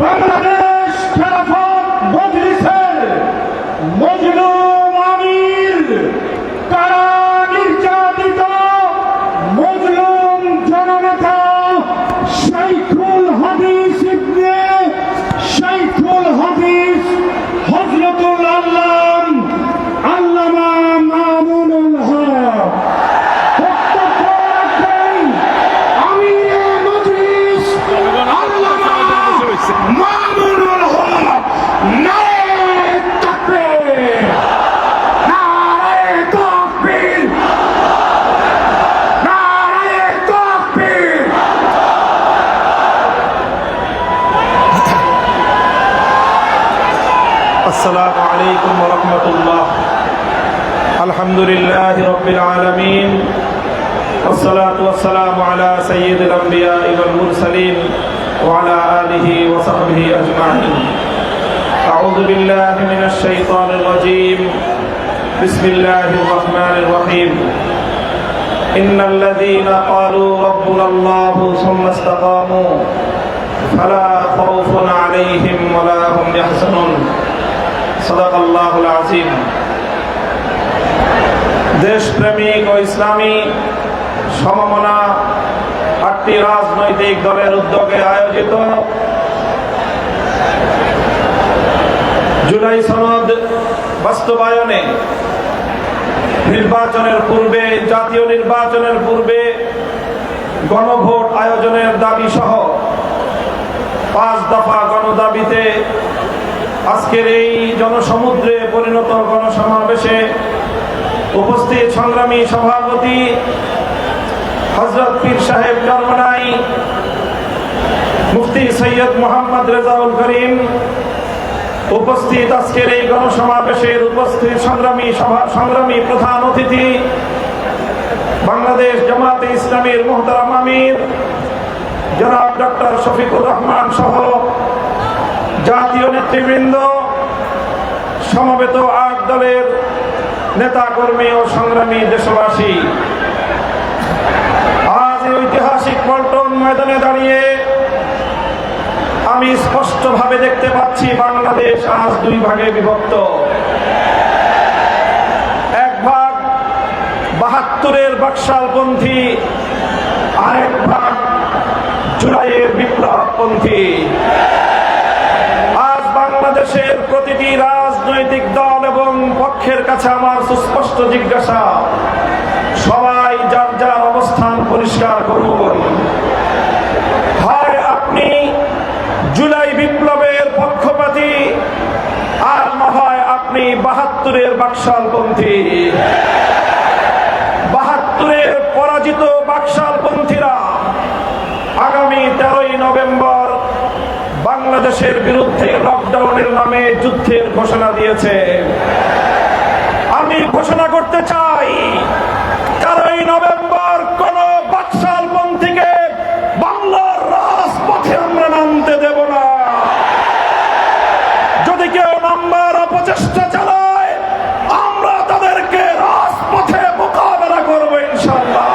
বাংলাদেশ খেলাফত الحمد لله رب العالمين والصلاة والسلام على سيد الأنبياء والمرسلين وعلى آله وصحبه أجمعين. أعوذ بالله من الشيطان الرجيم. بسم الله الرحمن الرحيم. إن الذين قالوا ربنا الله ثم استقاموا فلا خوف عليهم ولا هم يحزنون. صدق الله العظيم. দেশপ্রেমিক ও ইসলামী সমমনা আটটি রাজনৈতিক দলের উদ্যোগে আয়োজিত জুলাই সনদ বাস্তবায়নে নির্বাচনের পূর্বে, জাতীয় নির্বাচনের পূর্বে গণভোট আয়োজনের দাবি সহ পাঁচ দফা গণদাবিতে আজকের এই জনসমুদ্রে পরিণত গণসমাবেশে উপস্থিত সংগ্রামী সভাপতি হজরত পীর সাহেব চরমনাই মুফতি সৈয়দ মোহাম্মদ রেজাউল করিম উপস্থিত আজকের এই গণসমাবেশের উপস্থিত সংগ্রামী সভা সংগ্রামী প্রধান অতিথি বাংলাদেশ জামাতে ইসলামীর মোহতারাম আমির, জনাব ডক্টর শফিকুর রহমান সহ জাতীয় নেতৃবৃন্দ, সমবেত আট দলের নেতাকর্মী ও সংগ্রামী দেশবাসী, আজ ঐতিহাসিক পল্টন ময়দানে দাঁড়িয়ে আমি স্পষ্টভাবে দেখতে পাচ্ছি বাংলাদেশ আজ দুই ভাগে বিভক্ত। এক ভাগ বাহাত্তরের বাকশালপন্থী, আরেক ভাগ জুলাইয়ের বিপ্লবপন্থী। আজ বাংলাদেশের প্রতিটি রাজনৈতিক দল পক্ষের কাছে আমার সুস্পষ্ট জিজ্ঞাসা। সবাই যার যার অবস্থান পরিষ্কার করুন। হয় আপনি জুলাই বিপ্লবের পক্ষপাতী, আর না হয় আপনি বাহাত্তরের বাকশালপন্থী। বাহাত্তরের পরাজিত বাকশালপন্থীরা আগামী তেরোই নভেম্বর বাংলাদেশের বিরুদ্ধে লকডাউনের নামে যুদ্ধের ঘোষণা দিয়েছে। আমি ঘোষণা করতে চাই তেরোই নভেম্বর কোন বাকশালপন্থীকে বাংলার রাজপথে আমরা নামতে দেব না। যদি কেউ নাম্বার অপচেষ্টা চালায়, আমরা তাদেরকে রাজপথে মোকাবেলা করব ইনশাল্লাহ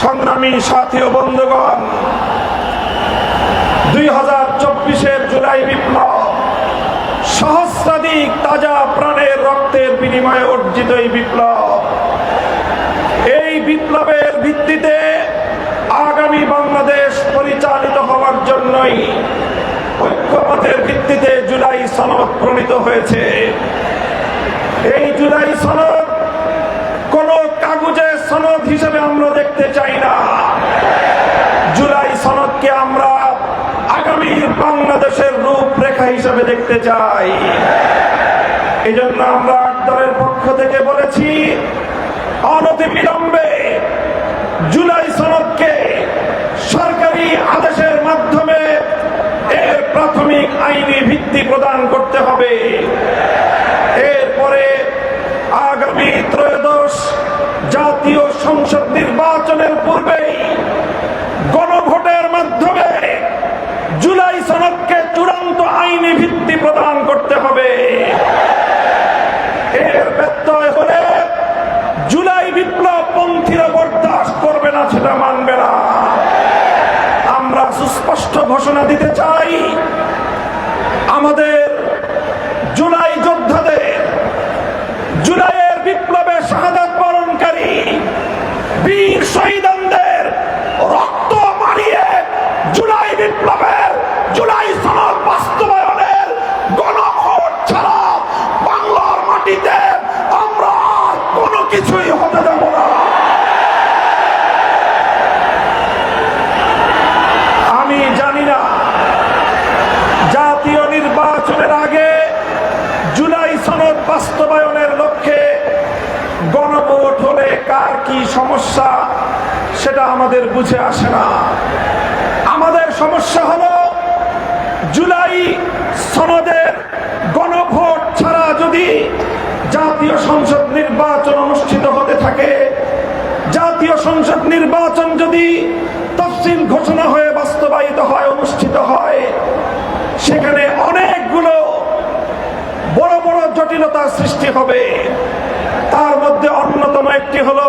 সংগ্রামী সাথী ও বন্ধুগণ, দুই হাজার চব্বিশের জুলাই বিপ্লব সহস্রাধিক তাজা প্রাণের রক্তের বিনিময়ে অর্জিত এই বিপ্লব। এই বিপ্লবের ভিত্তিতে আগামী বাংলাদেশ পরিচালিত হওয়ার জন্যই ঐক্যমতের ভিত্তিতে জুলাই সনদ প্রণীত হয়েছে। এই জুলাই সনদ কোন কাগজের সনদ হিসেবে আমরা দেখতে চাই না। জুলাই সনদকে আমরা আগামী বাংলাদেশের রূপরেখা হিসেবে দেখতে চাই। এই জন্য আমরা দলের পক্ষ থেকে বলেছি অনতি বিলম্বে জুলাই সনদকে সরকারি আদেশের মাধ্যমে এর প্রাথমিক আইনি ভিত্তি প্রদান করতে হবে। এরপরে আগামী ত্রয়োদশ জাতীয় সংসদ নির্বাচনের পূর্বেই গণভোটের মাধ্যমে জুলাই সনদকে চূড়ান্ত আইনি ভিত্তি প্রদান করতে হবে এর ব্যত্যয় হলে জুলাই বিপ্লব পন্থীরা বরদাস্ত করবে না সেটা মানবে না। আমরা সুস্পষ্ট ঘোষণা দিতে চাই আমাদের জুলাই যোদ্ধাদের জুলাইয়ের বিপ্লবে শাহাদাত বরণকারী বীর শহীদদের রক্ত মারিয়ে জুলাই বিপ্লবের জুলাই সনদ বাস্তবায়নের গণভোট ছাড়া বাংলার মাটিতে আমরা আর কোনো কিছুই হতে দেব না আমি জানি না জাতীয় নির্বাচনের আগে জুলাই সনদ বাস্তবায়নের লক্ষ্যে গণভোট হলে কার কি সমস্যা সেটা আমাদের বুঝে আসে না। আমাদের সমস্যা হলো জুলাই সনদের গণভোট ছাড়া যদি জাতীয় সংসদ নির্বাচন অনুষ্ঠিত হতে থাকে, জাতীয় সংসদ নির্বাচন যদি তফসিল ঘোষণা হয়ে বাস্তবায়িত হয়, অনুষ্ঠিত হয়, সেখানে অনেকগুলো বড় বড় জটিলতার সৃষ্টি হবে। তার মধ্যে অন্যতম একটি হলো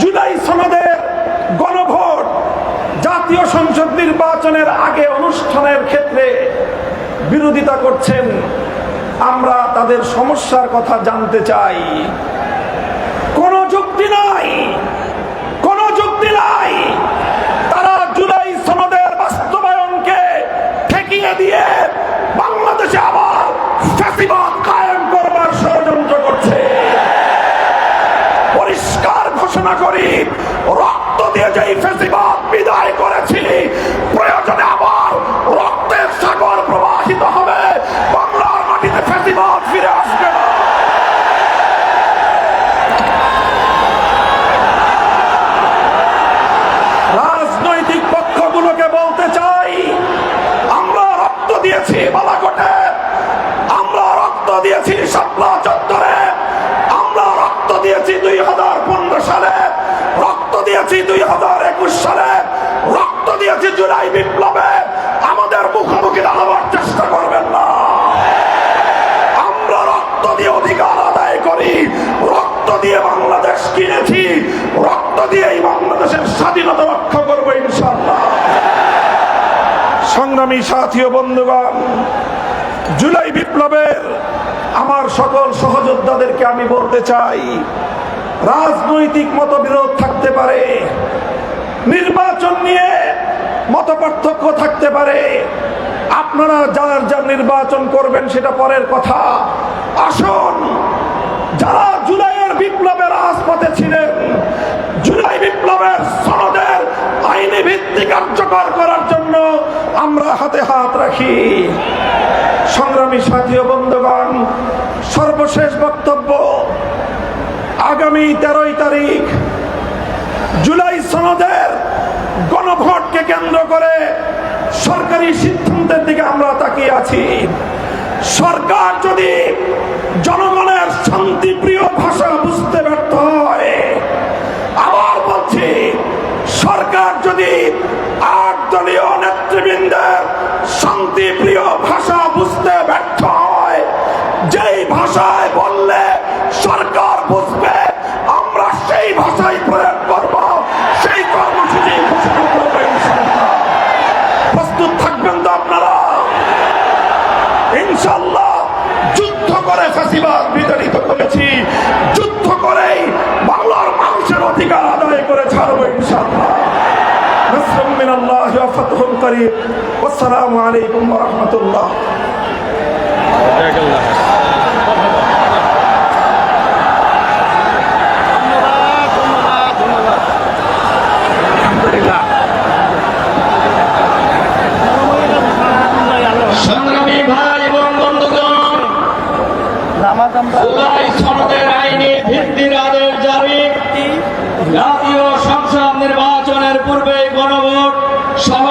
জুলাই সনদের গণভোট, জাতীয় সংসদ নির্বাচনের আগে অনুষ্ঠানের ক্ষেত্রে বিরোধিতা করছেন। আমরা তাদের সমস্যার কথা জানতে চাই কোনো যুক্তি নাই কোনো যুক্তি নাই তারা জুলাই সনদের বাস্তবায়নকে ঠেকিয়ে দিয়ে বাংলাদেশে আবার ফ্যাসিবাদ কায়েম করবার ষড়যন্ত্র করছে পরিষ্কার ঘোষণা করি রক্ত দিয়ে যেই ফেসিবাদ বিদায় করেছি প্রয়োজনে দিয়েছি জুলাই বিপ্লবে। আমাদের মুখোমুখি দাঁড়াবার চেষ্টা করবেন না। আমরা রক্ত দিয়ে অধিকার আদায় করি। রক্ত দিয়ে বাংলাদেশ কিনেছি। রক্ত দিয়ে এই বাংলাদেশের স্বাধীনতা রক্ষা করব ইনশাল্লাহ সংগ্রামী সাথী ও বন্ধুগণ, জুলাই বিপ্লবের আমার সকল সহযোদ্ধাদেরকে আমি বলতে চাই, রাজনৈতিক মতবিরোধ থাকতে পারে। নির্বাচন নিয়ে মত পার্থক্য থাকতে পারে। আপনারা যার যার নির্বাচন করবেন সেটা পরের কথা। আসুন, যারা জুলাইয়ের বিপ্লবের রাজপথে ছিলেন, জুলাই বিপ্লবের সনদের আইনি ভিত্তি কার্যকর করার জন্য আমরা হাতে হাত রাখি। সংগ্রামী সাথী ও বন্ধুগণ, সর্বশেষ বক্তব্য, আগামী তেরোই তারিখ জুলাই সনদের গণভোটকে কেন্দ্র করে সরকারি সিদ্ধান্তের দিকে আমরা তাকিয়ে আছি। সরকার যদি জনগণের শান্তিপ্রিয় ভাষা বুঝতে ব্যর্থ হয়, আবার বলছি, সরকার যদি আট দলীয় নেতৃবৃন্দের শান্তিপ্রিয় ভাষা বুঝতে ব্যর্থ হয়, যেই ভাষায় বললে সরকার করে ফাঁসিবাদ বিতাড়িত করেছি। যুদ্ধ করেই বাংলার মানুষের অধিকার আদায় করে ছাড়বো ইনশাআল্লাহ। আসসালামু আলাইকুম ওয়া রাহমাতুল্লাহ। সহ